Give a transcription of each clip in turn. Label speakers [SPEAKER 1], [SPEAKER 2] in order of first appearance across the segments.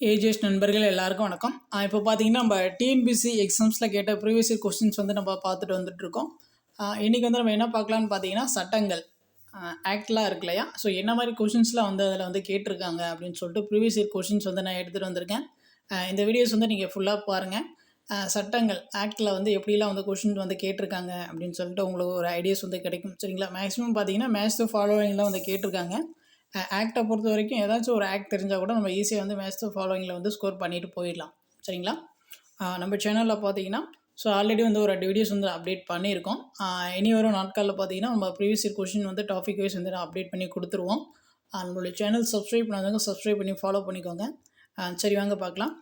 [SPEAKER 1] AGS நண்பர்கள் எல்லாருக்கும் வணக்கம். இப்போ பார்த்தீங்கன்னா நம்ம டிஎன்பிசி எக்ஸாம்ஸில் கேட்ட ப்ரீவியஸ் இயர் கொஸ்டின்ஸ் வந்து நம்ம பார்த்துட்டு வந்துட்டுருக்கோம். இன்றைக்கி வந்து நம்ம என்ன பார்க்கலான்னு பார்த்தீங்கன்னா சட்டங்கள். ஆக்ட்லாம் இருக்கு இல்லையா? ஸோ என்ன மாதிரி கொஷின்ஸ்லாம் வந்து அதில் வந்து கேட்டிருக்காங்க அப்படின்னு சொல்லிட்டு ப்ரீவியஸ் இயர் கொஷின்ஸ் வந்து நான் எடுத்துகிட்டு வந்திருக்கேன். இந்த வீடியோஸ் வந்து நீங்கள் ஃபுல்லாக பாருங்கள் சட்டங்கள் ஆக்டில் வந்து எப்படிலாம் வந்து கொஷின் வந்து கேட்டிருக்காங்க அப்படின்னு சொல்லிட்டு உங்களுக்கு ஒரு ஐடியாஸ் வந்து கிடைக்கும். சரிங்களா? மேக்ஸிமம் பார்த்தீங்கன்னா மேக்ஸ் ஃபாலோவிங்லாம் வந்து கேட்டிருக்காங்க. ஆக்டை பொறுத்த வரைக்கும் ஏதாச்சும் ஒரு ஆக்ட் தெரிஞ்சால் கூட நம்ம ஈஸியாக வந்து மேட்ச் த ஃபாலோவிங்கில் வந்து ஸ்கோர் பண்ணிட்டு போயிடலாம். சரிங்களா? நம்ம சேனலில் பார்த்தீங்கன்னா ஸோ ஆல்ரெடி வந்து ஒரு ரெண்டு வீடியோஸ் வந்து அப்டேட் பண்ணியிருக்கோம். இனி வரும் நாட்களில் பார்த்தீங்கன்னா நம்ம ப்ரீவியஸ் இயர் கொஷின் வந்து டாபிக் வைஸ் வந்து நான் அப்டேட் பண்ணி கொடுத்துருவோம். நம்மளுடைய சேனல் சப்ஸ்கிரைப் பண்ணாதவங்க சப்ஸ்கிரைப் பண்ணி ஃபாலோ பண்ணிக்கோங்க. சரி வாங்க பார்க்கலாம்.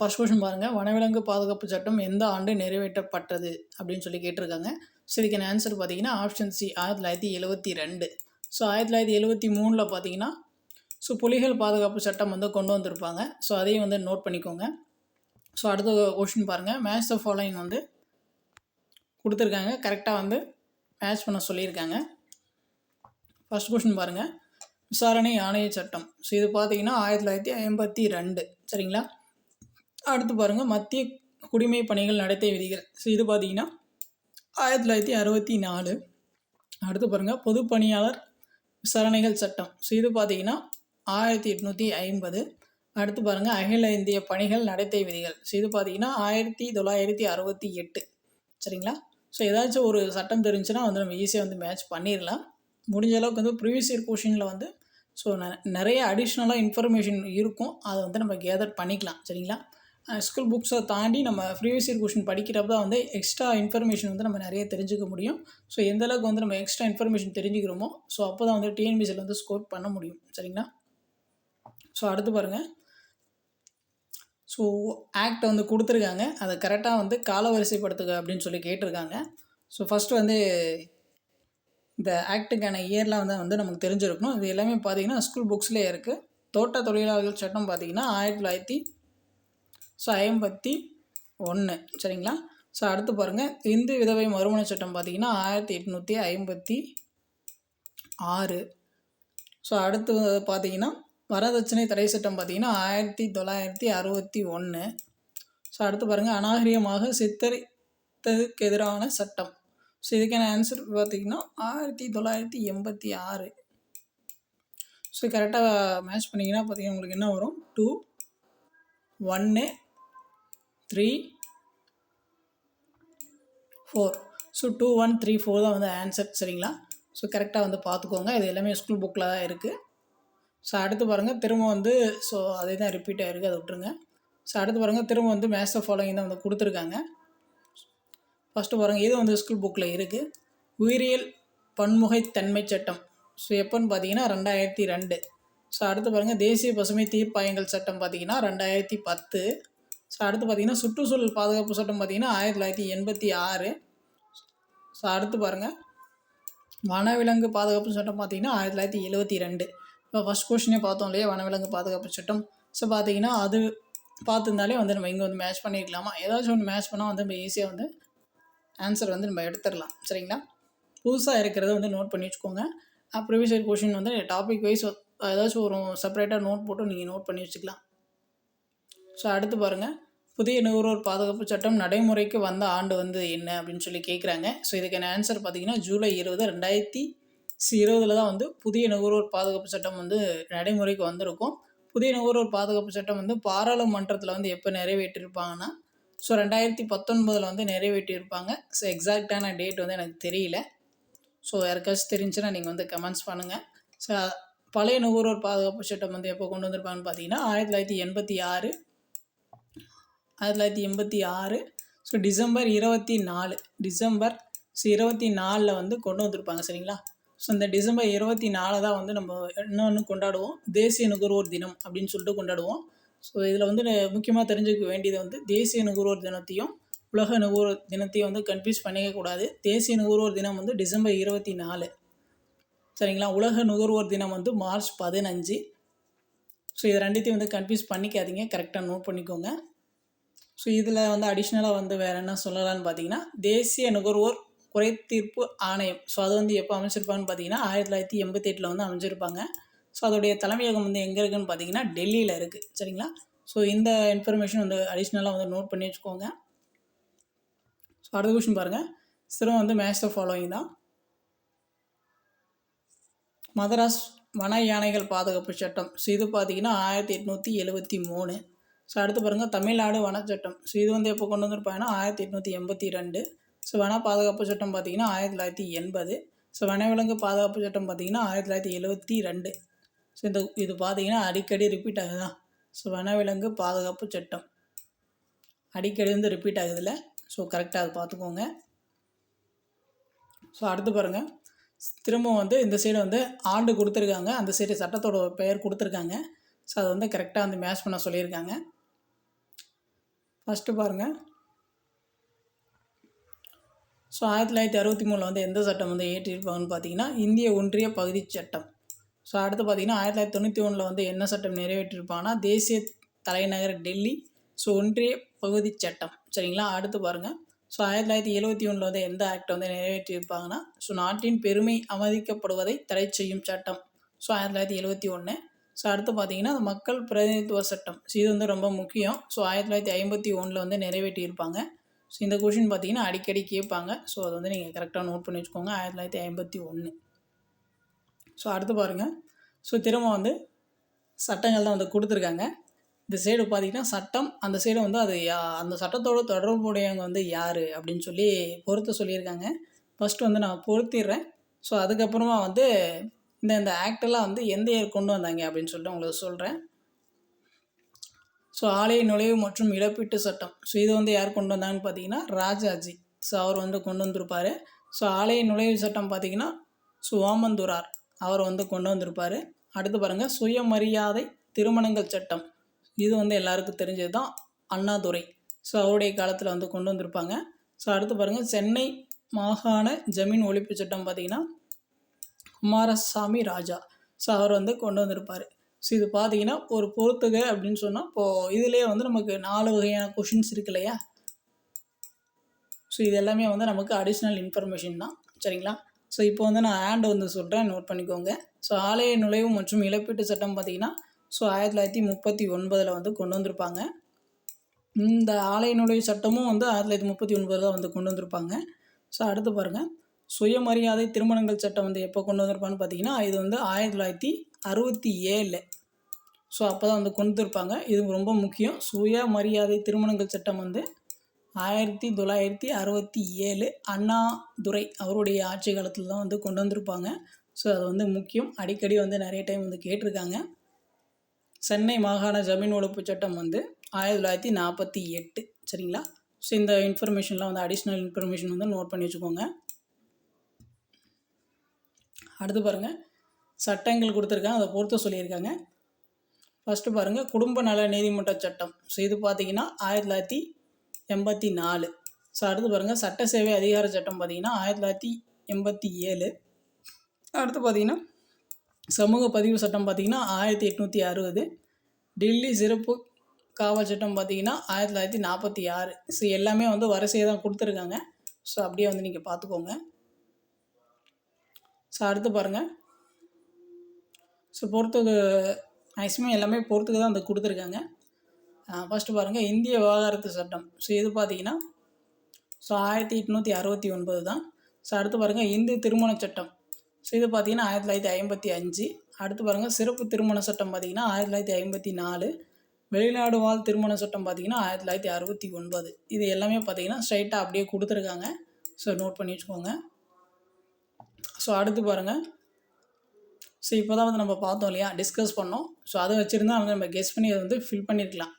[SPEAKER 1] ஃபர்ஸ்ட் கொஷின் பாருங்கள் வனவிலங்கு பாதுகாப்பு சட்டம் எந்த ஆண்டு நிறைவேற்றப்பட்டது? அப்படின்னு சொல்லி கேட்டிருக்காங்க. ஸோ இதுக்கான ஆன்சர் பார்த்தீங்கன்னா ஆப்ஷன் சி ஆயிரத்தி தொள்ளாயிரத்தி எழுபத்தி ரெண்டு. ஸோ ஆயிரத்தி தொள்ளாயிரத்தி எழுபத்தி மூணில் பார்த்தீங்கன்னா ஸோ புலிகள் பாதுகாப்பு சட்டம் வந்து கொண்டு வந்திருப்பாங்க. ஸோ அதையும் வந்து நோட் பண்ணிக்கோங்க. ஸோ அடுத்த கொஷின் பாருங்கள் மேட்ச் த ஃபாலோயிங் வந்து கொடுத்துருக்காங்க. கரெக்டாக வந்து மேட்ச் பண்ண சொல்லியிருக்காங்க. ஃபர்ஸ்ட் கொஷின் பாருங்கள் விசாரணை ஆணைய சட்டம். ஸோ இது பார்த்தீங்கன்னா ஆயிரத்தி தொள்ளாயிரத்தி ஐம்பத்தி ரெண்டு. சரிங்களா? அடுத்து பாருங்கள் மத்திய குடிமை பணிகள் நடத்தை விதிகள். ஸோ இது பார்த்தீங்கன்னா ஆயிரத்தி தொள்ளாயிரத்தி அறுபத்தி நாலு. அடுத்து பாருங்கள் பொது பணியாளர் விசாரணைகள் சட்டம். ஸோ இது பார்த்தீங்கன்னா ஆயிரத்தி எட்நூற்றி ஐம்பது. அடுத்து பாருங்கள் அகில இந்திய பணிகள் நடத்தை விதிகள். ஸோ இது பார்த்தீங்கன்னா ஆயிரத்தி தொள்ளாயிரத்தி அறுபத்தி எட்டு. சரிங்களா? ஸோ ஏதாச்சும் ஒரு சட்டம் தெரிஞ்சுன்னா வந்து நம்ம ஈஸியாக வந்து மேட்ச் பண்ணிடலாம் முடிஞ்ச அளவுக்கு வந்து ப்ரீவியஸ் இயர் கொஷினில் வந்து ஸோ நிறைய அடிஷ்னலாக இன்ஃபர்மேஷன் இருக்கும். அதை வந்து நம்ம கேதர் பண்ணிக்கலாம். சரிங்களா? ஸ்கூல் புக்ஸை தாண்டி நம்ம ப்ரீவியஸ் இயர் கொஷின் படிக்கிறப்ப தான் வந்து எக்ஸ்ட்ரா இன்ஃபர்மேஷன் வந்து நம்ம நிறைய தெரிஞ்சுக்க முடியும். ஸோ எந்தளவுக்கு வந்து நம்ம எக்ஸ்ட்ரா இன்ஃபர்மேஷன் தெரிஞ்சுக்கிறோமோ ஸோ அப்போ தான் வந்து டிஎன்பிசியில் வந்து ஸ்கோர் பண்ண முடியும். சரிங்களா? ஸோ அடுத்து பாருங்கள் ஸோ ஆக்ட் வந்து கொடுத்துருக்காங்க. அதை கரெக்டாக வந்து காலவரிசைப்படுத்துக அப்படின்னு சொல்லி கேட்டிருக்காங்க. ஸோ ஃபஸ்ட்டு வந்து இந்த ஆக்டுக்கான இயர்லாம் வந்து வந்து நமக்கு தெரிஞ்சிருக்கணும். இது எல்லாமே பார்த்தீங்கன்னா ஸ்கூல் புக்ஸ்லேயே இருக்குது தோட்ட தொழிலாளர்கள் சட்டம் பார்த்தீங்கன்னா ஆயிரத்தி தொள்ளாயிரத்தி ஸோ ஐம்பத்தி ஒன்று. சரிங்களா? ஸோ அடுத்து பாருங்கள் இந்து விதவை மறுமண சட்டம் பார்த்தீங்கன்னா ஆயிரத்தி எட்நூற்றி ஐம்பத்தி ஆறு. ஸோ அடுத்து பார்த்தீங்கன்னா வரதட்சணை தடை சட்டம் பார்த்திங்கன்னா ஆயிரத்தி தொள்ளாயிரத்தி அறுபத்தி ஒன்று. ஸோ அடுத்து பாருங்கள் அநாகரிகமாக சித்தரித்ததுக்கு எதிரான சட்டம். ஸோ இதுக்கான ஆன்சர் பார்த்தீங்கன்னா ஆயிரத்தி தொள்ளாயிரத்தி எண்பத்தி ஆறு. ஸோ கரெக்டாக மேட்ச் பண்ணிங்கன்னா பார்த்தீங்கன்னா உங்களுக்கு என்ன வரும்? டூ ஒன்று three four so two one three four தான் வந்து ஆன்சர் சரிங்களா? ஸோ கரெக்டாக வந்து பார்த்துக்கோங்க. இது எல்லாமே ஸ்கூல் புக்கில் தான் இருக்குது ஸோ அடுத்து பாருங்கள் திரும்ப வந்து ஸோ அதே தான் ரிப்பீட் ஆகிருக்கு அதை விட்டுருங்க. ஸோ அடுத்து பாருங்கள் திரும்ப வந்து மேத்ஸ் ஃபாலோயிங் தான் வந்து கொடுத்துருக்காங்க. ஃபஸ்ட்டு பாருங்கள் இது வந்து ஸ்கூல் புக்கில் இருக்குது உயிரியல் பன்முகைத்தன்மை சட்டம். ஸோ எப்போன்னு பார்த்தீங்கன்னா ரெண்டாயிரத்தி ரெண்டு. ஸோ அடுத்து பாருங்கள் தேசிய பசுமை தீர்ப்பாயங்கள் சட்டம் பார்த்தீங்கன்னா ரெண்டாயிரத்தி பத்து. ஸோ அடுத்து பார்த்தீங்கன்னா சுற்றுச்சூழல் பாதுகாப்பு சட்டம் பார்த்திங்கன்னா ஆயிரத்தி தொள்ளாயிரத்தி எண்பத்தி ஆறு. ஸோ அடுத்து பாருங்கள் வனவிலங்கு பாதுகாப்பு சட்டம் பார்த்திங்கன்னா ஆயிரத்தி தொள்ளாயிரத்தி எழுபத்தி ரெண்டு. இப்போ ஃபஸ்ட் கொஷினே பார்த்தோம் இல்லையா வனவிலங்கு பாதுகாப்பு சட்டம். ஸோ பார்த்தீங்கன்னா அது பார்த்துருந்தாலே வந்து நம்ம இங்கே வந்து மேட்ச் பண்ணியிருக்கலாமா ஏதாச்சும் ஒன்று மேட்ச் பண்ணால் வந்து நம்ம ஈஸியாக வந்து ஆன்சர் வந்து நம்ம எடுத்துடலாம். சரிங்களா? புதுசாக இருக்கிறத வந்து நோட் பண்ணி வச்சுக்கோங்க. ப்ரிவியஸ் இயர் கொஷின் வந்து டாபிக் வைஸ் ஏதாச்சும் ஒரு செப்பரேட்டாக நோட் போட்டு நீங்கள் நோட் பண்ணி வச்சுக்கலாம். ஸோ அடுத்து பாருங்கள் புதிய நுகர்வோர் பாதுகாப்பு சட்டம் நடைமுறைக்கு வந்த ஆண்டு வந்து என்ன அப்படின்னு சொல்லி கேட்குறாங்க ஸோ இதுக்கான ஆன்சர் பார்த்தீங்கன்னா ஜூலை இருபது ரெண்டாயிரத்தி இருபதில் தான் வந்து புதிய நுகர்வோர் பாதுகாப்பு சட்டம் வந்து நடைமுறைக்கு வந்திருக்கும். புதிய நுகர்வோர் பாதுகாப்பு சட்டம் வந்து பாராளுமன்றத்தில் வந்து எப்போ நிறைவேற்றிருப்பாங்கன்னா ஸோ ரெண்டாயிரத்தி பத்தொன்பதில் வந்து நிறைவேற்றியிருப்பாங்க ஸோ எக்ஸாக்டான டேட் வந்து எனக்கு தெரியல. ஸோ யாருக்காச்சும் தெரிஞ்சுன்னா நீங்கள் வந்து கமெண்ட்ஸ் பண்ணுங்கள் ஸோ பழைய நுகர்வோர் பாதுகாப்பு சட்டம் வந்து எப்போ கொண்டு வந்திருப்பாங்கன்னு பார்த்தீங்கன்னா ஆயிரத்தி தொள்ளாயிரத்தி எண்பத்தி ஆறு ஆயிரத்தி தொள்ளாயிரத்தி எண்பத்தி ஆறு. ஸோ டிசம்பர் இருபத்தி நாலு. டிசம்பர் ஸோ இருபத்தி நாலில் வந்து கொண்டு வந்திருப்பாங்க சரிங்களா? ஸோ இந்த டிசம்பர் இருபத்தி நாலு தான் வந்து நம்ம இன்னொன்று கொண்டாடுவோம். தேசிய நுகர்வோர் தினம் அப்படின்னு சொல்லிட்டு கொண்டாடுவோம். ஸோ இதில் வந்து முக்கியமாக தெரிஞ்சுக்க வேண்டியது வந்து தேசிய நுகர்வோர் தினத்தையும் உலக நுகர்வோர் தினத்தையும் வந்து கன்ஃபியூஸ் பண்ணிக்க கூடாது. தேசிய நுகர்வோர் தினம் வந்து டிசம்பர் இருபத்தி நாலு. சரிங்களா? உலக நுகர்வோர் தினம் வந்து மார்ச் பதினஞ்சு. ஸோ இது ரெண்டுத்தையும் வந்து கன்ஃபியூஸ் பண்ணிக்காதீங்க. கரெக்டாக நோட் பண்ணிக்கோங்க. ஸோ இதில் வந்து அடிஷ்னலாக வந்து வேறு என்ன சொல்லலாம்னு பார்த்தீங்கன்னா தேசிய நுகர்வோர் குறைத்தீர்ப்பு ஆணையம். ஸோ அது வந்து எப்போ அமைச்சிருப்பாங்கன்னு பார்த்தீங்கன்னா ஆயிரத்தி தொள்ளாயிரத்தி எண்பத்தெட்டில் வந்து அமைச்சிருப்பாங்க ஸோ அதோடைய தலைமையகம் வந்து எங்கே இருக்குதுன்னு பார்த்தீங்கன்னா டெல்லியில் இருக்குது சரிங்களா? ஸோ இந்த இன்ஃபர்மேஷன் வந்து அடிஷ்னலாக வந்து நோட் பண்ணி வச்சுக்கோங்க. ஸோ அடுத்த கொஷின் பாருங்கள் சிரம் வந்து மேட்ச் த ஃபாலோயிங் தான். மதராஸ் வன யானைகள் பாதுகாப்பு சட்டம். ஸோ இது பார்த்தீங்கன்னா ஆயிரத்தி எட்நூற்றி எழுபத்தி மூணு. ஸோ அடுத்து பாருங்கள் தமிழ்நாடு வனச்சட்டம். ஸோ இது வந்து எப்போ கொண்டு வந்திருப்பாங்கன்னா ஆயிரத்தி எட்நூற்றி எண்பத்தி ரெண்டு ஸோ வன பாதுகாப்பு சட்டம் பார்த்தீங்கன்னா ஆயிரத்தி தொள்ளாயிரத்தி எண்பது. ஸோ வனவிலங்கு பாதுகாப்பு சட்டம் பார்த்தீங்கன்னா ஆயிரத்தி தொள்ளாயிரத்தி எழுபத்தி ரெண்டு ஸோ இந்த இது பார்த்தீங்கன்னா அடிக்கடி ரிப்பீட் ஆகுதா ஸோ வனவிலங்கு பாதுகாப்பு சட்டம். அடிக்கடி வந்து ரிப்பீட் ஆகுதுல்ல? ஸோ கரெக்டாக அதை பார்த்துக்கோங்க. ஸோ அடுத்து பாருங்கள் திரும்பவும் வந்து இந்த சைடு வந்து ஆண்டு கொடுத்துருக்காங்க. அந்த சைடு சட்டத்தோட பெயர் கொடுத்துருக்காங்க. ஸோ அதை வந்து கரெக்டாக வந்து மேட்ச் பண்ண சொல்லியிருக்காங்க. ஃபஸ்ட்டு பாருங்கள் ஸோ ஆயிரத்தி தொள்ளாயிரத்தி அறுபத்தி மூணில் வந்து எந்த சட்டம் வந்து ஏற்றிருப்பாங்கன்னு பார்த்தீங்கன்னா இந்திய ஒன்றிய பகுதி சட்டம். ஸோ அடுத்து பார்த்தீங்கன்னா ஆயிரத்தி தொள்ளாயிரத்தி தொண்ணூற்றி ஒன்றில் வந்து என்ன சட்டம் நிறைவேற்றிருப்பாங்கன்னா தேசிய தலைநகர் டெல்லி ஸோ ஒன்றிய பகுதி சட்டம். சரிங்களா? அடுத்து பாருங்கள் ஸோ ஆயிரத்தி தொள்ளாயிரத்தி எழுபத்தி ஒன்றில் வந்து எந்த ஆக்ட் வந்து நிறைவேற்றியிருப்பாங்கன்னா ஸோ நாட்டின் பெருமை அமதிக்கப்படுவதை தடை செய்யும் சட்டம். ஸோ ஆயிரத்தி தொள்ளாயிரத்தி எழுபத்தி ஒன்று ஸோ அடுத்து பார்த்தீங்கன்னா மக்கள் பிரதிநிதித்துவ சட்டம். ஸோ இது வந்து ரொம்ப முக்கியம். ஸோ ஆயிரத்தி தொள்ளாயிரத்தி ஐம்பத்தி ஒன்றில் வந்து நிறைவேற்றியிருப்பாங்க. ஸோ இந்த கொஷின் பார்த்தீங்கன்னா அடிக்கடி கேட்பாங்க. ஸோ அதை வந்து நீங்கள் கரெக்டாக நோட் பண்ணி வச்சுக்கோங்க. ஆயிரத்தி தொள்ளாயிரத்தி ஐம்பத்தி ஒன்று ஸோ அடுத்து பாருங்கள் ஸோ திரும்ப வந்து சட்டங்கள் தான் வந்து கொடுத்துருக்காங்க. இந்த சைடு பார்த்தீங்கன்னா சட்டம் அந்த சைடு வந்து அது யா அந்த சட்டத்தோட தொடர்புடையவங்க வந்து யார்? அப்படின்னு சொல்லி பொறுத்த சொல்லியிருக்காங்க. ஃபஸ்ட்டு வந்து நான் பொருத்திடுறேன் ஸோ அதுக்கப்புறமா வந்து இந்த இந்த ஆக்டெல்லாம் வந்து எந்த இயர் கொண்டு வந்தாங்க அப்படின்னு சொல்லிட்டு உங்களுக்கு சொல்கிறேன் ஸோ ஆலய நுழைவு மற்றும் இழப்பீட்டு சட்டம். ஸோ இது வந்து யார் கொண்டு வந்தாங்கன்னு பார்த்தீங்கன்னா ராஜாஜி. ஸோ அவர் வந்து கொண்டு வந்திருப்பார். ஸோ ஆலய நுழைவு சட்டம் பார்த்தீங்கன்னா ஸோ ஓமந்துரார் அவர் வந்து கொண்டு வந்திருப்பார். அடுத்து பாருங்கள் சுயமரியாதை திருமணங்கள் சட்டம். இது வந்து எல்லாருக்கும் தெரிஞ்சது தான். அண்ணாதுரை. ஸோ அவருடைய காலத்தில் வந்து கொண்டு வந்திருப்பாங்க. ஸோ அடுத்து பாருங்கள் சென்னை மாகாண ஜமீன் ஒழிப்பு சட்டம் பார்த்திங்கன்னா குமாரசாமி ராஜா. ஸோ அவர் வந்து கொண்டு வந்திருப்பார். ஸோ இது பார்த்தீங்கன்னா ஒரு பொறுத்துக அப்படின்னு சொன்னால் இப்போது இதுலேயே வந்து நமக்கு நாலு வகையான கொஷின்ஸ் இருக்கு இல்லையா? ஸோ இது எல்லாமே வந்து நமக்கு அடிஷ்னல் இன்ஃபர்மேஷன் தான். சரிங்களா? ஸோ இப்போ வந்து நான் ஆண்ட் வந்து சொல்கிறேன் நோட் பண்ணிக்கோங்க. ஸோ ஆலய நுழைவு மற்றும் இழப்பீட்டு சட்டம் பார்த்திங்கன்னா ஸோ ஆயிரத்தி தொள்ளாயிரத்தி முப்பத்தி ஒன்பதில் வந்து கொண்டு வந்திருப்பாங்க. இந்த ஆலய நுழைவு சட்டமும் வந்து ஆயிரத்தி தொள்ளாயிரத்தி முப்பத்தி ஒன்பதில் வந்து கொண்டு வந்திருப்பாங்க. ஸோ அடுத்து பாருங்கள் சுயமரியாதை திருமணங்கள் சட்டம் வந்து எப்போ கொண்டு வந்திருப்பான்னு பார்த்தீங்கன்னா இது வந்து ஆயிரத்தி தொள்ளாயிரத்தி அறுபத்தி ஏழு. ஸோ அப்போ தான் வந்து கொண்டு வந்திருப்பாங்க. இது ரொம்ப முக்கியம். சுயமரியாதை திருமணங்கள் சட்டம் வந்து ஆயிரத்தி தொள்ளாயிரத்தி அறுபத்தி ஏழு அண்ணாதுரை அவருடைய ஆட்சி காலத்தில் தான் வந்து கொண்டு வந்திருப்பாங்க. ஸோ அது வந்து முக்கியம். அடிக்கடி வந்து நிறைய டைம் வந்து கேட்டிருக்காங்க. சென்னை மாகாண ஜமீன் ஒழிப்பு சட்டம் வந்து ஆயிரத்தி தொள்ளாயிரத்தி நாற்பத்தி எட்டு. சரிங்களா? ஸோ இந்த இன்ஃபர்மேஷன்லாம் வந்து அடிஷ்னல் இன்ஃபர்மேஷன் வந்து நோட் பண்ணி வச்சுக்கோங்க. அடுத்து பாருங்கள் சட்டங்கள் கொடுத்துருக்காங்க அதை பொறுத்த சொல்லியிருக்காங்க. ஃபஸ்ட்டு பாருங்கள் குடும்ப நல நீதிமன்ற சட்டம். ஸோ இது பார்த்தீங்கன்னா ஆயிரத்தி தொள்ளாயிரத்தி எண்பத்தி நாலு. ஸோ அடுத்து பாருங்கள் சட்ட சேவை அதிகார சட்டம் பார்த்தீங்கன்னா ஆயிரத்தி தொள்ளாயிரத்தி எண்பத்தி ஏழு. அடுத்து பார்த்தீங்கன்னா சமூக பதிவு சட்டம் பார்த்திங்கன்னா ஆயிரத்தி எட்நூற்றி அறுபது. டெல்லி சிறப்பு காவல் சட்டம் பார்த்திங்கன்னா ஆயிரத்தி தொள்ளாயிரத்தி நாற்பத்தி ஆறு. ஸோ எல்லாமே வந்து வரிசையை தான் கொடுத்துருக்காங்க. ஸோ அப்படியே வந்து நீங்கள் பார்த்துக்கோங்க ஸோ அடுத்து பாருங்கள் ஸோ பொறுத்துக்கு மேக்ஸிமம் எல்லாமே பொறுத்துக்கு தான் அந்த கொடுத்துருக்காங்க. ஃபஸ்ட்டு பாருங்கள் இந்திய விவகாரத்து சட்டம். ஸோ இது பார்த்தீங்கன்னா ஸோ ஆயிரத்தி எட்நூற்றி அறுபத்தி ஒன்பது தான். ஸோ அடுத்து பாருங்கள் இந்து திருமண சட்டம். ஸோ இது பார்த்தீங்கன்னா ஆயிரத்தி தொள்ளாயிரத்தி ஐம்பத்தி அஞ்சு. அடுத்து பாருங்கள் சிறப்பு திருமண சட்டம் பார்த்திங்கன்னா ஆயிரத்தி தொள்ளாயிரத்தி ஐம்பத்தி நாலு. வெளிநாடு வாழ் திருமண சட்டம் பார்த்திங்கன்னா ஆயிரத்தி தொள்ளாயிரத்தி அறுபத்தி ஒன்பது. இது எல்லாமே பார்த்தீங்கன்னா ஸ்ட்ரைட்டாக அப்படியே கொடுத்துருக்காங்க. ஸோ நோட் பண்ணி வச்சுக்கோங்க. ஸோ அடுத்து பாருங்கள் ஸோ இப்போ தான் வந்து நம்ம பார்த்தோம் இல்லையா? டிஸ்கஸ் பண்ணோம். ஸோ அதை வச்சுருந்தா வந்து நம்ம கெஸ் பண்ணி அதை வந்து ஃபில் பண்ணியிருக்கலாம்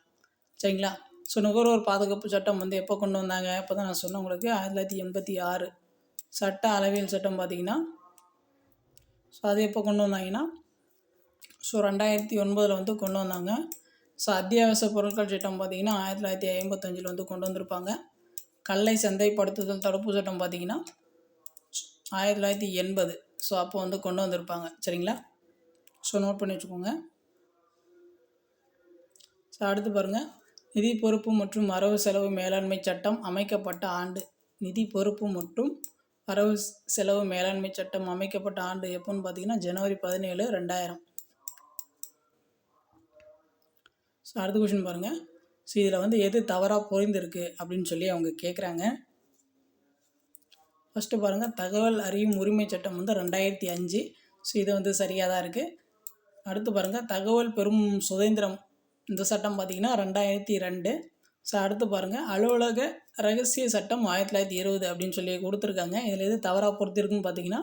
[SPEAKER 1] சரிங்களா? ஸோ நுகர்வோர் பாதுகாப்பு சட்டம் வந்து எப்போ கொண்டு வந்தாங்க? இப்போ தான் நான் சொன்னேன் உங்களுக்கு. ஆயிரத்தி தொள்ளாயிரத்தி எண்பத்தி ஆறு. சட்ட அளவியல் சட்டம் பார்த்திங்கன்னா ஸோ அது எப்போ கொண்டு வந்தாங்கன்னா ஸோ ரெண்டாயிரத்தி ஒன்பதில் வந்து கொண்டு வந்தாங்க. ஸோ அத்தியாவசிய பொருட்கள் சட்டம் பார்த்திங்கன்னா ஆயிரத்தி தொள்ளாயிரத்தி ஐம்பத்தஞ்சில் வந்து கொண்டு வந்திருப்பாங்க. கல்லை சந்தைப்படுத்துதல் தடுப்பு சட்டம் பார்த்திங்கன்னா ஆயிரத்தி தொள்ளாயிரத்தி எண்பது. ஸோ அப்போ வந்து கொண்டு வந்திருப்பாங்க. சரிங்களா? ஸோ நோட் பண்ணி வச்சுக்கோங்க. ஸோ அடுத்து பாருங்கள் நிதி பொறுப்பு மற்றும் வரவு செலவு மேலாண்மை சட்டம் அமைக்கப்பட்ட ஆண்டு. நிதி பொறுப்பு மற்றும் வரவு செலவு மேலாண்மை சட்டம் அமைக்கப்பட்ட ஆண்டு எப்போன்னு பார்த்தீங்கன்னா ஜனவரி பதினேழு ரெண்டாயிரம். ஸோ அடுத்த கொஷின் பாருங்கள் ஸோ இதில் வந்து எது தவறாக புரிந்திருக்கு அப்படின்னு சொல்லி அவங்க கேட்குறாங்க ஃபஸ்ட்டு பாருங்கள் தகவல் அறியும் உரிமை சட்டம் வந்து ரெண்டாயிரத்தி அஞ்சு. ஸோ இது வந்து சரியாக தான் இருக்குது அடுத்து பாருங்கள் தகவல் பெறும் சுதந்திரம். இந்த சட்டம் பார்த்திங்கன்னா ரெண்டாயிரத்தி ரெண்டு. ஸோ அடுத்து பாருங்கள் அலுவலக ரகசிய சட்டம் ஆயிரத்தி தொள்ளாயிரத்தி இருபது அப்படின்னு சொல்லி கொடுத்துருக்காங்க. இதில் எது தவறாக பொறுத்திருக்குன்னு பார்த்தீங்கன்னா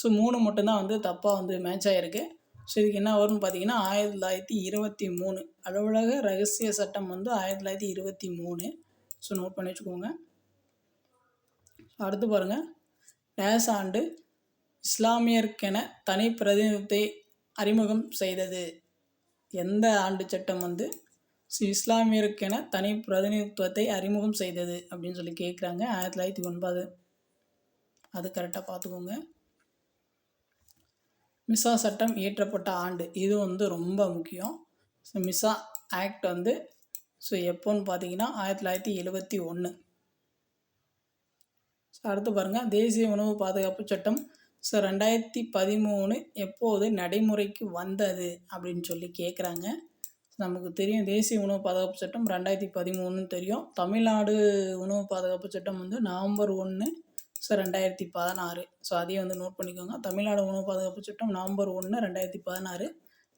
[SPEAKER 1] ஸோ மூணு மட்டும்தான் வந்து தப்பாக வந்து மேட்ச் ஆகிருக்கு ஸோ இதுக்கு என்ன வரும்னு பார்த்தீங்கன்னா ஆயிரத்தி தொள்ளாயிரத்தி இருபத்தி மூணு. அலுவலக ரகசிய சட்டம் வந்து ஆயிரத்தி தொள்ளாயிரத்தி இருபத்தி மூணு. ஸோ நோட் பண்ணி வச்சுக்கோங்க. அடுத்து பாருங்கள் டேஸ் ஆண்டு இஸ்லாமியர்க்கென தனி பிரதிநிதித்தை அறிமுகம் செய்தது. எந்த ஆண்டு சட்டம் வந்து இஸ்லாமியருக்கென தனி பிரதிநிதித்துவத்தை அறிமுகம் செய்தது அப்படின்னு சொல்லி கேட்குறாங்க ஆயிரத்தி தொள்ளாயிரத்தி ஒன்பது. அது கரெக்டாக பார்த்துக்கோங்க மிசா சட்டம் இயற்றப்பட்ட ஆண்டு. இது வந்து ரொம்ப முக்கியம். ஸோ மிசா ஆக்ட் வந்து ஸோ எப்போன்னு பார்த்தீங்கன்னா ஆயிரத்தி தொள்ளாயிரத்தி எழுபத்தி ஒன்று ஸோ அடுத்து பாருங்கள் தேசிய உணவு பாதுகாப்பு சட்டம். ஸோ ரெண்டாயிரத்தி பதிமூணு எப்போது நடைமுறைக்கு வந்தது அப்படின்னு சொல்லி கேட்குறாங்க நமக்கு தெரியும் தேசிய உணவு பாதுகாப்பு சட்டம் ரெண்டாயிரத்தி பதிமூணுன்னு தெரியும். தமிழ்நாடு உணவு பாதுகாப்பு சட்டம் வந்து நவம்பர் ஒன்று ஸோ ரெண்டாயிரத்தி பதினாறு. ஸோ அதையும் வந்து நோட் பண்ணிக்கோங்க. தமிழ்நாடு உணவு பாதுகாப்பு சட்டம் நவம்பர் ஒன்று ரெண்டாயிரத்தி பதினாறு.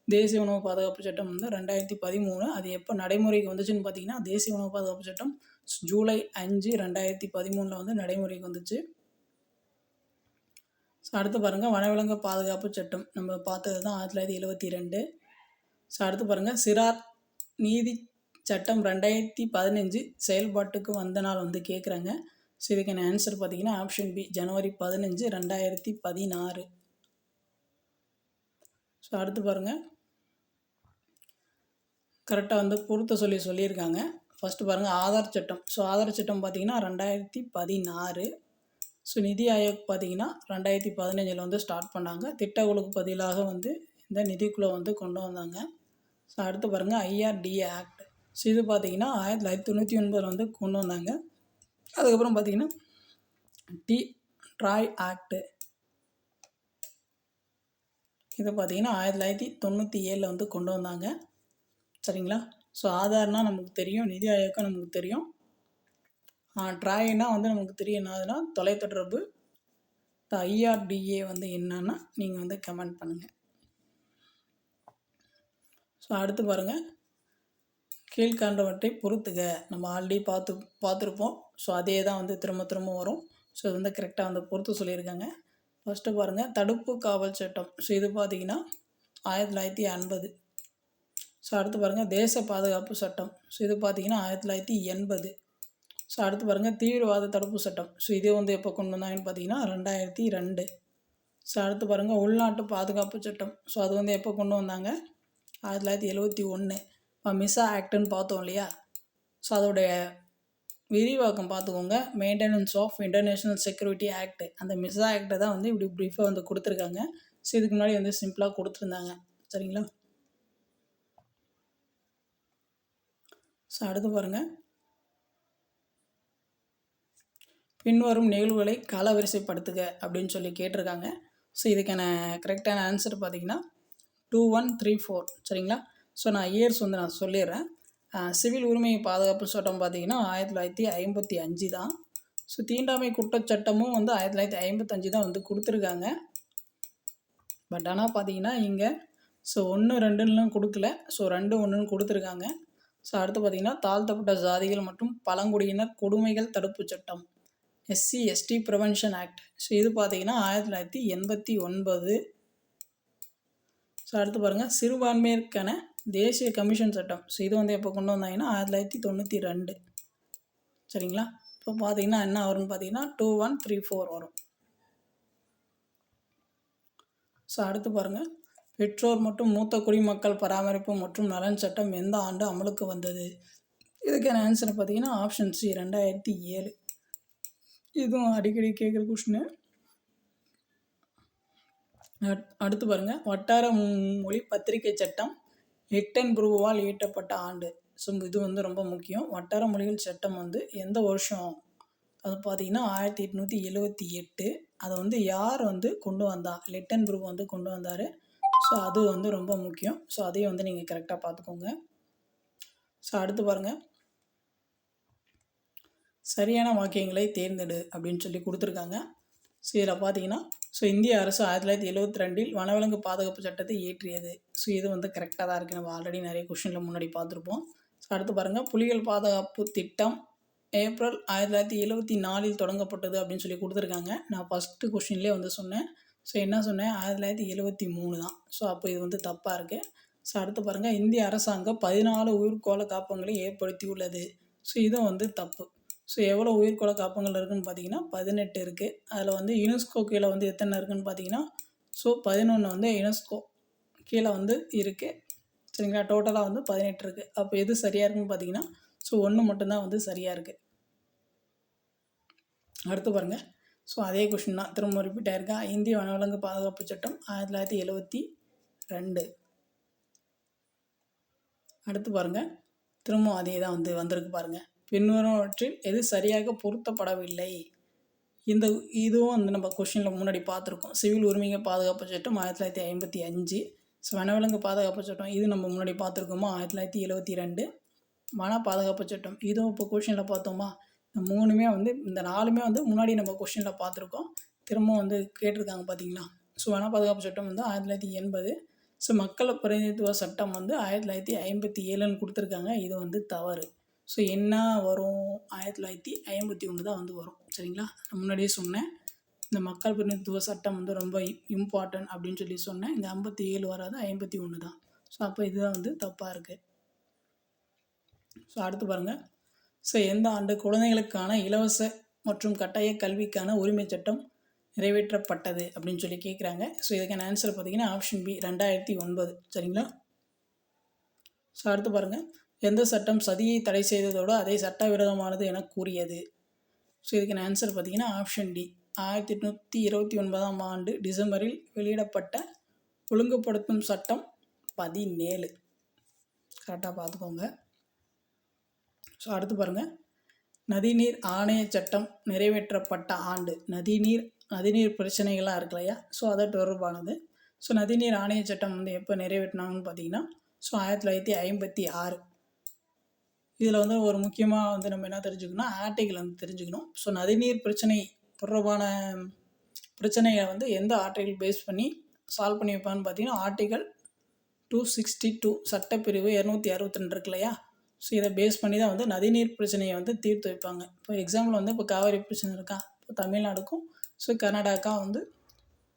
[SPEAKER 1] தேசிய உணவு பாதுகாப்பு சட்டம் வந்து ரெண்டாயிரத்தி பதிமூணு. அது எப்போ நடைமுறைக்கு வந்துச்சுன்னு பார்த்தீங்கன்னா தேசிய உணவு பாதுகாப்பு சட்டம் ஜூலை அஞ்சு ரெண்டாயிரத்தி பதிமூணில் வந்து நடைமுறைக்கு வந்துச்சு. ஸோ அடுத்து பாருங்கள் வனவிலங்கு பாதுகாப்பு சட்டம். நம்ம பார்த்தது தான் ஆயிரத்தி தொள்ளாயிரத்தி எழுபத்தி ரெண்டு. ஸோ அடுத்து பாருங்கள் சிறார் நீதி சட்டம் ரெண்டாயிரத்தி பதினஞ்சு செயல்பாட்டுக்கு வந்த நாள் வந்து கேட்குறாங்க ஸோ இதுக்கான ஆன்சர் பார்த்தீங்கன்னா ஆப்ஷன் பி ஜனவரி பதினஞ்சு ரெண்டாயிரத்தி பதினாறு. ஸோ அடுத்து பாருங்கள் கரெக்டாக வந்து பொறுத்த சொல்லி சொல்லியிருக்காங்க. ஃபஸ்ட்டு பாருங்கள் ஆதார் சட்டம். ஸோ ஆதார் சட்டம் பார்த்தீங்கன்னா ரெண்டாயிரத்தி பதினாறு. ஸோ நிதி ஆயோக் பார்த்தீங்கன்னா ரெண்டாயிரத்தி பதினஞ்சில் வந்து ஸ்டார்ட் பண்ணாங்க. திட்டக்குழுக்கு பதிலாக வந்து இந்த நிதிக்குழு வந்து கொண்டு வந்தாங்க. ஸோ அடுத்து பாருங்கள் ஐஆர்டிஏ ஆக்ட் ஸோ இது பார்த்தீங்கன்னா ஆயிரத்தி தொள்ளாயிரத்தி தொண்ணூற்றி ஒன்பதில் வந்து கொண்டு வந்தாங்க. அதுக்கப்புறம் பார்த்தீங்கன்னா டி ட்ராய் ஆக்ட்டு இது பார்த்தீங்கன்னா ஆயிரத்தி தொள்ளாயிரத்தி தொண்ணூற்றி ஏழில் வந்து கொண்டு வந்தாங்க. சரிங்களா? ஸோ ஆதார்னா நமக்கு தெரியும் நிதி ஆயோக்கம் நமக்கு தெரியும். ட்ராயினா வந்து நமக்கு தெரியும் என்னதுன்னா தொலைத்தொடர்பு ஐஆர்டிஏ வந்து என்னன்னா நீங்கள் வந்து கமெண்ட் பண்ணுங்கள் ஸோ அடுத்து பாருங்கள் கீழ்காண்டவற்றை பொறுத்துக நம்ம ஆல்ரெடி பார்த்து பார்த்துருப்போம். ஸோ அதே தான் வந்து திரும்ப திரும்ப வரும். ஸோ இது வந்து கரெக்டாக வந்து பொறுத்து சொல்லியிருக்காங்க. ஃபஸ்ட்டு பாருங்கள் தடுப்பு காவல் சட்டம். ஸோ இது பார்த்தீங்கன்னா ஆயிரத்தி தொள்ளாயிரத்தி ஐம்பது ஸோ அடுத்து பாருங்கள் தேச பாதுகாப்பு சட்டம். ஸோ இது பார்த்தீங்கன்னா ஆயிரத்தி தொள்ளாயிரத்தி எண்பது. ஸோ அடுத்து பாருங்கள் தீவிரவாத தடுப்பு சட்டம். ஸோ இது வந்து எப்போ கொண்டு வந்தாங்கன்னு பார்த்தீங்கன்னா ரெண்டாயிரத்தி ரெண்டு. ஸோ அடுத்து பாருங்கள் உள்நாட்டு பாதுகாப்பு சட்டம். ஸோ அது வந்து எப்போ கொண்டு வந்தாங்க? ஆயிரத்தி தொள்ளாயிரத்தி எழுபத்தி ஒன்று இப்போ மிஸ்ஸா ஆக்டுன்னு பார்த்தோம் இல்லையா? ஸோ அதோடைய விரிவாக்கம் பார்த்துக்கோங்க. Maintenance of international security act. அந்த மிஸ்ஸா ஆக்டை தான் வந்து இப்படி ப்ரீஃபாக வந்து கொடுத்துருக்காங்க. ஸோ இதுக்கு முன்னாடி வந்து சிம்பிளாக கொடுத்துருந்தாங்க. சரிங்களா? ஸோ அடுத்து பாருங்கள் பின்வரும் நிகழ்வுகளை காலவரிசைப்படுத்துக அப்படின்னு சொல்லி கேட்டிருக்காங்க. ஸோ இதுக்கான கரெக்டான ஆன்சர் பார்த்தீங்கன்னா டூ ஒன் த்ரீ ஃபோர் சரிங்களா? ஸோ நான் இயர்ஸ் வந்து நான் சொல்லிடுறேன். சிவில் உரிமை பாதுகாப்பு சட்டம் பார்த்திங்கன்னா ஆயிரத்தி தொள்ளாயிரத்தி ஐம்பத்தி அஞ்சு தான். ஸோ தீண்டாமை குற்றச்சட்டமும் வந்து ஆயிரத்தி தொள்ளாயிரத்தி ஐம்பத்தஞ்சு தான் வந்து கொடுத்துருக்காங்க. பட் ஆனால் பார்த்தீங்கன்னா இங்கே ஸோ ஒன்று ரெண்டுலாம் கொடுக்கல. ஸோ ரெண்டு ஒன்றுன்னு கொடுத்துருக்காங்க. ஸோ அடுத்து பார்த்தீங்கன்னா தாழ்த்தப்பட்ட ஜாதிகள் மற்றும் பழங்குடியினர் கொடுமைகள் தடுப்பு சட்டம் SC ST prevention act so இது பார்த்தீங்கன்னா ஆயிரத்தி தொள்ளாயிரத்தி எண்பத்தி ஒன்பது. ஸோ அடுத்து பாருங்கள் சிறுபான்மையிற்கான தேசிய கமிஷன் சட்டம். ஸோ இது வந்து எப்போ கொண்டு வந்தாங்கன்னா ஆயிரத்தி தொள்ளாயிரத்தி தொண்ணூற்றி ரெண்டு. சரிங்களா? இப்போ பார்த்தீங்கன்னா என்ன வரும்னு பார்த்தீங்கன்னா டூ ஒன் த்ரீ ஃபோர் வரும். ஸோ அடுத்து பாருங்கள் பெற்றோர் மற்றும் மூத்த குடிமக்கள் பராமரிப்பு மற்றும் நலன் சட்டம் எந்த ஆண்டு அமலுக்கு வந்தது? இதுக்கான ஆன்சர் பார்த்தீங்கன்னா ஆப்ஷன் சி ரெண்டாயிரத்தி ஏழு. இதுவும் அடிக்கடி கேட்குற கொஷினு அடுத்து பாருங்கள் வட்டார மொழி பத்திரிகை சட்டம் எட்டன் புருவால் இயற்றப்பட்ட ஆண்டு. ஸோ இது வந்து ரொம்ப முக்கியம். வட்டார மொழிகள் சட்டம் வந்து எந்த வருஷம்? அது பார்த்தீங்கன்னா ஆயிரத்தி எட்நூற்றி எழுவத்தி எட்டு. அதை வந்து யார் வந்து கொண்டு வந்தா? லெட்டன் புருவ வந்து கொண்டு வந்தார். ஸோ அது வந்து ரொம்ப முக்கியம். ஸோ அதையும் வந்து நீங்கள் கரெக்டாக பார்த்துக்கோங்க. ஸோ அடுத்து பாருங்கள் சரியான வாக்கியங்களை தேர்ந்தெடு அப்படின்னு சொல்லி கொடுத்துருக்காங்க. ஸோ இதில் பார்த்தீங்கன்னா ஸோ இந்திய அரசு ஆயிரத்தி தொள்ளாயிரத்தி எழுபத்தி ரெண்டில் வனவிலங்கு பாதுகாப்பு சட்டத்தை இயற்றியது. ஸோ இது வந்து கரெக்டாக தான் இருக்குது நம்ம ஆல்ரெடி நிறைய கொஷினில் முன்னாடி பார்த்துருப்போம். ஸோ அடுத்து பாருங்கள் புலிகள் பாதுகாப்பு திட்டம் ஏப்ரல் ஆயிரத்தி தொள்ளாயிரத்தி எழுபத்தி நாலில் தொடங்கப்பட்டது அப்படின்னு சொல்லி கொடுத்துருக்காங்க. நான் ஃபஸ்ட்டு கொஷின்லேயே வந்து சொன்னேன். ஸோ என்ன சொன்னேன்? ஆயிரத்தி தொள்ளாயிரத்தி எழுபத்தி மூணு தான். ஸோ அப்போ இது வந்து தப்பாக இருக்குது ஸோ அடுத்து பாருங்கள் இந்திய அரசாங்கம் பதினாலு உயிர்கோள காப்பங்களை ஏற்படுத்தியுள்ளது. ஸோ இதுவும் வந்து தப்பு. ஸோ எவ்வளோ உயிர்கோள காப்பங்கள் இருக்குதுன்னு பார்த்தீங்கன்னா பதினெட்டு இருக்குது அதில் வந்து யுனெஸ்கோ கீழே வந்து எத்தனை இருக்குதுன்னு பார்த்தீங்கன்னா ஸோ பதினொன்று வந்து யுனெஸ்கோ கீழே வந்து இருக்குது சரிங்களா? டோட்டலாக வந்து பதினெட்டு இருக்குது அப்போ எது சரியாக இருக்குன்னு பார்த்தீங்கன்னா ஸோ ஒன்று மட்டும்தான் வந்து சரியாக இருக்குது அடுத்து பாருங்கள் ஸோ அதே கொஷின் தான். திரும்ப ரிப்பீட் ஆயிருக்கா? இந்திய வனவிலங்கு பாதுகாப்பு சட்டம் ஆயிரத்தி தொள்ளாயிரத்தி எழுபத்தி ரெண்டு. அடுத்து பாருங்கள் திரும்பவும் அதே தான் வந்து வந்திருக்கு பாருங்கள் பின்வருவற்றில் எது சரியாக பொருத்தப்படவில்லை? இந்த இதுவும் வந்து நம்ம கொஷினில் முன்னாடி பார்த்துருக்கோம். சிவில் உரிமைகள் பாதுகாப்பு சட்டம் ஆயிரத்தி தொள்ளாயிரத்தி ஐம்பத்தி அஞ்சு. ஸோ வனவிலங்கு பாதுகாப்பு சட்டம் இது நம்ம முன்னாடி பார்த்துருக்கோமா? ஆயிரத்தி தொள்ளாயிரத்தி எழுபத்தி ரெண்டு. வன பாதுகாப்பு சட்டம் இதுவும் இப்போ கொஷினில் பார்த்தோமா? இந்த மூணுமே வந்து இந்த நாலுமே வந்து முன்னாடி நம்ம கொஷினில் பார்த்துருக்கோம். திரும்பவும் வந்து கேட்டிருக்காங்க பார்த்தீங்களா ஸோ வன பாதுகாப்பு சட்டம் வந்து ஆயிரத்தி தொள்ளாயிரத்தி எண்பது. ஸோ மக்கள் பிரதிநிதித்துவ சட்டம் வந்து ஆயிரத்தி தொள்ளாயிரத்தி ஐம்பத்தி ஏழுன்னு கொடுத்துருக்காங்க. இது வந்து தவறு. ஸோ என்ன வரும்? ஆயிரத்தி தொள்ளாயிரத்தி ஐம்பத்தி ஒன்று தான் வந்து வரும். சரிங்களா? நான் முன்னாடியே சொன்னேன். இந்த மக்கள் பிரதிநிதித்துவ சட்டம் வந்து ரொம்ப இம்பார்ட்டன்ட் அப்படின்னு சொல்லி சொன்னேன். இந்த ஐம்பத்தி ஏழு வராது ஐம்பத்தி ஒன்று தான் ஸோ அப்போ இதுதான் வந்து தப்பாக இருக்குது ஸோ அடுத்து பாருங்கள் ஸோ எந்த ஆண்டு குழந்தைகளுக்கான இலவச மற்றும் கட்டாய கல்விக்கான உரிமை சட்டம் நிறைவேற்றப்பட்டது அப்படின்னு சொல்லி கேட்குறாங்க ஸோ இதுக்கான ஆன்சர் பார்த்தீங்கன்னா ஆப்ஷன் பி ரெண்டாயிரத்தி ஒன்பது. சரிங்களா? ஸோ அடுத்து பாருங்கள் எந்த சட்டம் சதியை தடை செய்ததோடு அதை சட்டவிரோதமானது என கூறியது? ஸோ இதுக்கான ஆன்சர் பார்த்தீங்கன்னா ஆப்ஷன் டி ஆயிரத்தி எட்நூற்றி இருபத்தி ஒன்பதாம் ஆண்டு டிசம்பரில் வெளியிடப்பட்ட ஒழுங்குபடுத்தும் சட்டம் பதினேழு. கரெக்டாக பார்த்துக்கோங்க ஸோ அடுத்து பாருங்கள் நதிநீர் ஆணைய சட்டம் நிறைவேற்றப்பட்ட ஆண்டு. நதிநீர் நதிநீர் பிரச்சனைகள்லாம் இருக்கு இல்லையா? ஸோ அதை தொடர்பானது. ஸோ நதிநீர் ஆணைய சட்டம் வந்து எப்போ நிறைவேற்றினாங்கன்னு பார்த்தீங்கன்னா ஸோ ஆயிரத்தி தொள்ளாயிரத்தி ஐம்பத்தி ஆறு. இதில் வந்து ஒரு முக்கியமாக வந்து நம்ம என்ன தெரிஞ்சுக்கணும்? ஆர்டிகல் வந்து தெரிஞ்சுக்கணும். ஸோ நதிநீர் பிரச்சனை தொடர்பான பிரச்சனையை வந்து எந்த ஆர்டிகல் பேஸ் பண்ணி சால்வ் பண்ணி வைப்பான்னு பார்த்தீங்கன்னா ஆர்டிகல் டூ சிக்ஸ்டி டூ சட்டப்பிரிவு இரநூத்தி அறுபத்தி ரெண்டு இருக்கு இல்லையா? ஸோ இதை பேஸ் பண்ணி தான் வந்து நதிநீர் பிரச்சனையை வந்து தீர்த்து வைப்பாங்க. இப்போ எக்ஸாம்பிள் வந்து இப்போ காவிரி பிரச்சனை இருக்கா? இப்போ தமிழ்நாடுக்கும் ஸோ கர்நாடகா வந்து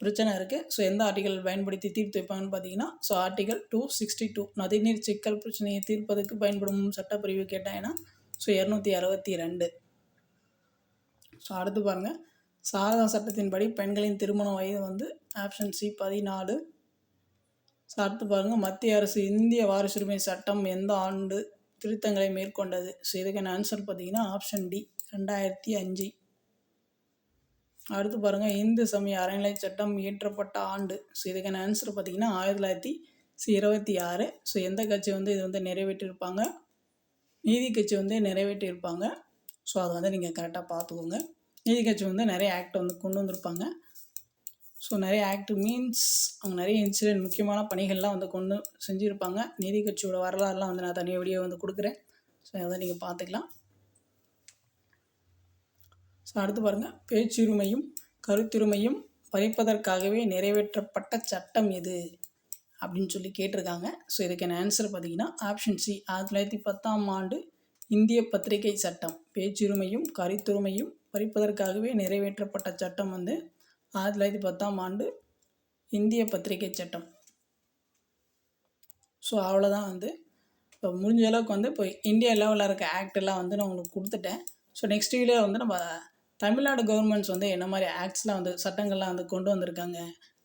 [SPEAKER 1] பிரச்சனை இருக்குது ஸோ எந்த ஆர்டிகல் பயன்படுத்தி தீர்த்து வைப்பாங்கன்னு பார்த்தீங்கன்னா so article two sixty two நதிநீர் சிக்கல் பிரச்சனையை தீர்ப்பதற்கு பயன்படும் சட்டப்பிரிவு கேட்டாங்கன்னா ஸோ இரநூத்தி அறுபத்தி ரெண்டு. ஸோ அடுத்து பாருங்கள் சாரதா சட்டத்தின்படி பெண்களின் திருமண வயது வந்து ஆப்ஷன் சி பதினாலு. ஸோ அடுத்து பாருங்கள் மத்திய அரசு இந்திய வாரிசுரிமை சட்டம் எந்த ஆண்டு திருத்தங்களை மேற்கொண்டது. ஸோ இதுக்கான ஆன்சர் பார்த்தீங்கன்னா ஆப்ஷன் டி ரெண்டாயிரத்தி அஞ்சு. அடுத்து பாருங்கள் இந்து சமய அறநிலை சட்டம் இயற்றப்பட்ட ஆண்டு. ஸோ இதுக்கான ஆன்சர் பார்த்தீங்கன்னா ஆயிரத்தி தொள்ளாயிரத்தி இருபத்தி ஆறு. ஸோ எந்த கட்சி வந்து இது வந்து நிறைவேற்றியிருப்பாங்க நீதி கட்சி வந்து நிறைவேற்றியிருப்பாங்க ஸோ அதை வந்து நீங்கள் கரெக்டாக பார்த்துக்கோங்க. நீதி கட்சி வந்து நிறைய ஆக்ட் வந்து கொண்டு வந்திருப்பாங்க. ஸோ நிறைய ஆக்ட் மீன்ஸ் அவங்க நிறைய இன்சிடென்ட் முக்கியமான பணிகள்லாம் வந்து கொண்டு செஞ்சுருப்பாங்க. நீதி கட்சியோட வரலாறுலாம் வந்து நான் தனியாக வீடியோ வந்து கொடுக்குறேன். ஸோ அதை நீங்கள் பார்த்துக்கலாம். ஸோ அடுத்து பாருங்கள் பேச்சுரிமையும் கருத்துரிமையும் பறிப்பதற்காகவே நிறைவேற்றப்பட்ட சட்டம் எது? அப்படின்னு சொல்லி கேட்டிருக்காங்க. ஸோ இதுக்கான ஆன்சர் பார்த்தீங்கன்னா ஆப்ஷன் சி ஆயிரத்தி தொள்ளாயிரத்தி பத்தாம் ஆண்டு இந்திய பத்திரிகை சட்டம். பேச்சுரிமையும் கருத்துரிமையும் பறிப்பதற்காகவே நிறைவேற்றப்பட்ட சட்டம் வந்து ஆயிரத்தி தொள்ளாயிரத்தி பத்தாம் ஆண்டு இந்திய பத்திரிகை சட்டம். ஸோ அவ்வளோதான் வந்து. இப்போ முடிஞ்ச அளவுக்கு வந்து இப்போ இந்தியா லெவலில் இருக்க ஆக்டெல்லாம் வந்து நான் உங்களுக்கு கொடுத்துட்டேன். ஸோ நெக்ஸ்ட் வீடியோ வந்து நம்ம தமிழ்நாடு கவர்மெண்ட்ஸ் வந்து என்ன மாதிரி ஆக்ட்ஸ்லாம் வந்து சட்டங்கள்லாம் வந்து கொண்டு வந்திருக்காங்க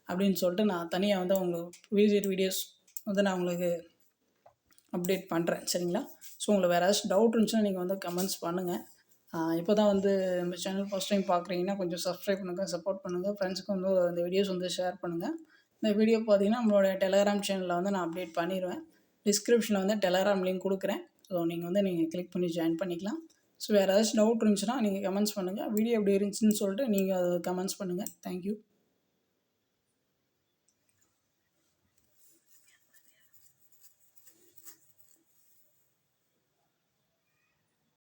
[SPEAKER 1] அப்படின்னு சொல்லிட்டு நான் தனியாக வந்து உங்களுக்கு விசிட் வீடியோஸ் வந்து நான் உங்களுக்கு அப்டேட் பண்ணுறேன் சரிங்களா? ஸோ உங்களுக்கு வேறு ஏதாச்சும் டவுட் இருந்துச்சுன்னா நீங்கள் வந்து கமெண்ட்ஸ் பண்ணுங்கள் இப்போ தான் வந்து நம்ம சேனல் ஃபஸ்ட் டைம் பார்க்குறீங்கன்னா கொஞ்சம் சப்ஸ்கிரைப் பண்ணுங்கள் சப்போர்ட் பண்ணுங்கள் ஃப்ரெண்ட்ஸுக்கு வந்து இந்த வீடியோஸ் வந்து ஷேர் பண்ணுங்கள் இந்த வீடியோ பார்த்தீங்கன்னா நம்மளோட டெலகிராம் சேனலில் வந்து நான் அப்டேட் பண்ணிடுவேன் டிஸ்கிரிப்ஷனில் வந்து டெலகிராம் லிங்க் கொடுக்குறேன். ஸோ நீங்கள் வந்து நீங்கள் கிளிக் பண்ணி ஜாயின் பண்ணிக்கலாம். ஸோ வேறு ஏதாச்சும் டவுட் இருந்துச்சுன்னா நீங்கள் கமெண்ட்ஸ் பண்ணுங்கள் வீடியோ எப்படி இருந்துச்சுன்னு சொல்லிட்டு நீங்கள் அதை கமெண்ட்ஸ் பண்ணுங்கள் தேங்க்யூ